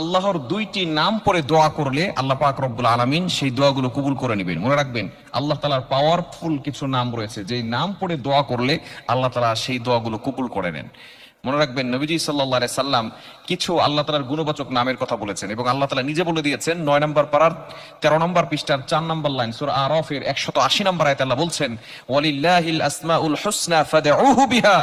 আল্লাহর দুইটি নাম পরে দোয়া করলে আল্লাহ পাক রব্বুল আলামিন সেই দোয়াগুলো কবুল করে নেবেন। মনে রাখবেন, আল্লাহ তালার পাওয়ারফুল কিছু নাম রয়েছে। যেই নাম পরে দোয়া করলে আল্লাহ তালা সেই দোয়াগুলো কবুল করে নেন। মনে রাখবেন, নবীজি সাল্লাহ সাল্লাম কিছু আল্লাহ তালার গুণবাচক নামের কথা বলেছেন এবং আল্লাহ তালা নিজে বলে দিয়েছেন, নয় নম্বর পাড়ার তেরো নম্বর পৃষ্ঠার চার নম্বর লাইন, সুর আরফের একশত আশি নম্বর আয়তে আল্লাহ বলছেন, ওয়ালিল্লাহিল আসমাউল হুসনা ফাদউহু বিহা।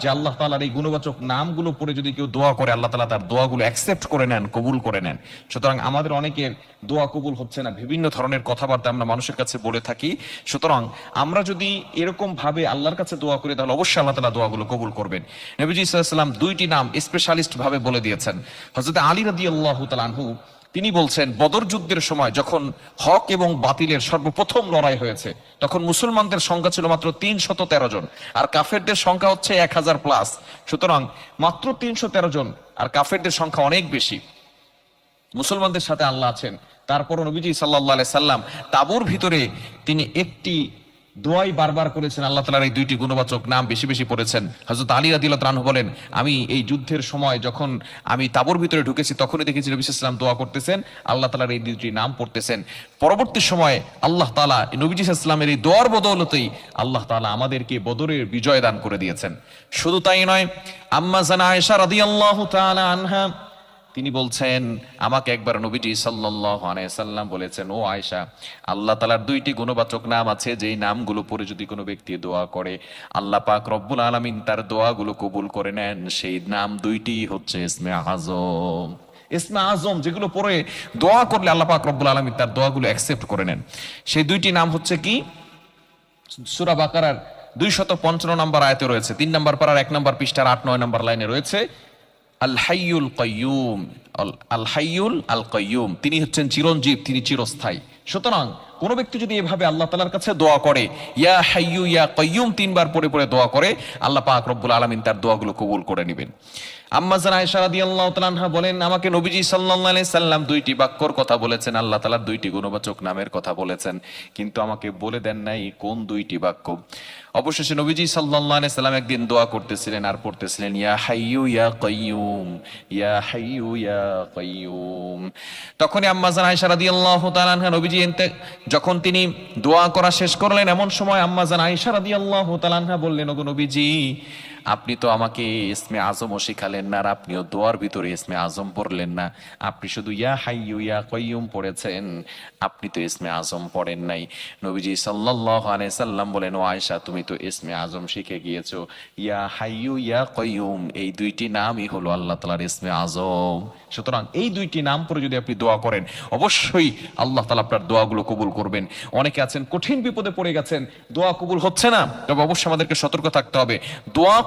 যে আল্লাহ তালার এই গুণবাচক নামগুলো পড়ে যদি কেউ দোয়া করে, আল্লাহ তালা তার দোয়াগুলো অ্যাকসেপ্ট করে নেন, কবুল করে নেন। সুতরাং আমাদের অনেকের দোয়া কবুল হচ্ছে না, বিভিন্ন ধরনের কথাবার্তা আমরা মানুষের কাছে বলে থাকি। সুতরাং আমরা যদি এরকম ভাবে আল্লাহর কাছে দোয়া করি, তাহলে অবশ্যই আল্লাহ তালা দোয়াগুলো কবুল করবেন। নবীজি সাল্লাম দুইটি নাম স্পেশালিস্ট ভাবে বলে দিয়েছেন। হজরত আলী রাদি আল্লাহ তালানহু তিনি বলছেন, বদর যুদ্ধের সময় যখন হক এবং বাতিলের সর্বপ্রথম লড়াই হয়েছে, তখন মুসলমানদের সংখ্যা ছিল মাত্র তিনশত তেরো জন, আর কাফেরদের সংখ্যা হচ্ছে এক হাজার প্লাস। সুতরাং মাত্র তিনশো তেরো জন, আর কাফেরদের সংখ্যা অনেক বেশি। মুসলমানদের সাথে আল্লাহ আছেন। তারপর নবীজি সাল্লাহ সাল্লাম তাবুর ভিতরে তিনি একটি দোয়াই বারবার করেছেন আল্লাহ তালার এই দুইটি গুণবাচক নাম বেশি বেশি পড়েছেন। হজরত আলী আদিল রানহু বলেন, আমি এই যুদ্ধের সময় যখন আমি তাবুর ভিতরে ঢুকেছি, তখনই দেখেছি নবী ইসলাম দোয়া করতেছেন, আল্লাহ তালার এই দুইটি নাম পড়তেছেন। পরবর্তী সময়ে আল্লাহ তালা নবীজি ইসলামের এই দোয়ার বদৌলতেই আল্লাহ তালা আমাদেরকে বদরের বিজয় দান করে দিয়েছেন। শুধু তাই নয়, আম্মা জানা আয়েশা রাদিয়াল্লাহু তাআলা আনহা তিনি বলছেন, আমাকে একবার নবীজি আলাইহি সাল্লাম বলেছেন, ও আয়েশা, আল্লাহ তাআলার দুইটি গুণবাচক নাম আছে, যেই নামগুলো পরে যদি কোনো ব্যক্তি দোয়া করে, আল্লাহ পাক রব্বুল আলামিন তার দোয়াগুলো কবুল করে নেন, সেই নাম দুইটি হচ্ছে ইসমে আজম। ইসমে আজম যেগুলো পরে দোয়া করলে আল্লাহ পাক রব্বুল আলামিন তার দোয়াগুলো অ্যাকসেপ্ট করে নেন। সেই দুইটি নাম হচ্ছে কি? সুরা বাকারার দুই শত পঞ্চান্ন নম্বর আয়তে রয়েছে, তিন নম্বর পাড়ার এক নম্বর পৃষ্ঠার আট নয় নম্বর লাইনে রয়েছে আল হাইয়ুল কয়ুম আল হাইয়ুল আল কয়ুম তিনি হচ্ছেন চিরঞ্জীব, তিনি চিরস্থায়ী। সুতরাং কোন ব্যক্তি যদি এভাবে আল্লাহ তালার কাছে দোয়া করে, ইয়া হাইয়ু, ইয়া কয়ুম তিনবার পরে পরে দোয়া করে, আল্লাহ পাক রব্বুল আলমিন তার দোয়াগুলো কবুল করে নেবেন। আম্মাজান আয়েশা রাদিয়াল্লাহু তাআলা বলেন, আমাকে নবীজি আলাইহি সাল্লাম দুইটি বাক্যর কথা বলেছেন, আল্লাহ তাআলার দুইটি গুণবাচক নামের কথা বলেছেন। কিন্তু আমাকে বলে দেন নাই কোন দুইটি বাক্য। অবশেষে নবীজি সাল্লাহ সাল্লাম একদিন দোয়া করতেছিলেন আর পড়তেছিলেন, ইয়া হাইয়ু ইয়া কয়ুম ইয়া হাইয়ু ইয়া কয়ুম তখনই আম্মাজান আয়সা রাদি আল্লাহ তালান নবীজি এনতে, যখন তিনি দোয়া করা শেষ করলেন, এমন সময় আম্মাজান আয়সা রাদি আল্লাহ তালানহা বললেন, ওগো নবীজি আপনি তো আমাকে ইসমে আজমও শিখালেন না আর আপনিও দোয়ার ভিতরে ইসমে আজম পড়লেন না। আপনি শুধু ইয়া হাইয়ু ইয়া কয়ুম পড়েছেন। আপনি তো ইসমে আজম পড়েন নাই। নবীজি আলাইহি সাল্লাম বলেন, ও আয়েশা, তুমি তো ইসমে আজম শিখে গিয়েছো। ইয়া হাইয়ু ইয়া কয়ুম এই দুইটি নামই হলো আল্লাহ তাআলার ইসমে আজম। সুতরাং এই দুইটি নাম পরে যদি আপনি দোয়া করেন, অবশ্যই আল্লাহ তালা আপনার দোয়াগুলো কবুল করবেন। অনেকে আছেন কঠিন বিপদে পড়ে গেছেন, দোয়া কবুল হচ্ছে না। তবে অবশ্যই আমাদেরকে সতর্ক থাকতে হবে। দোয়া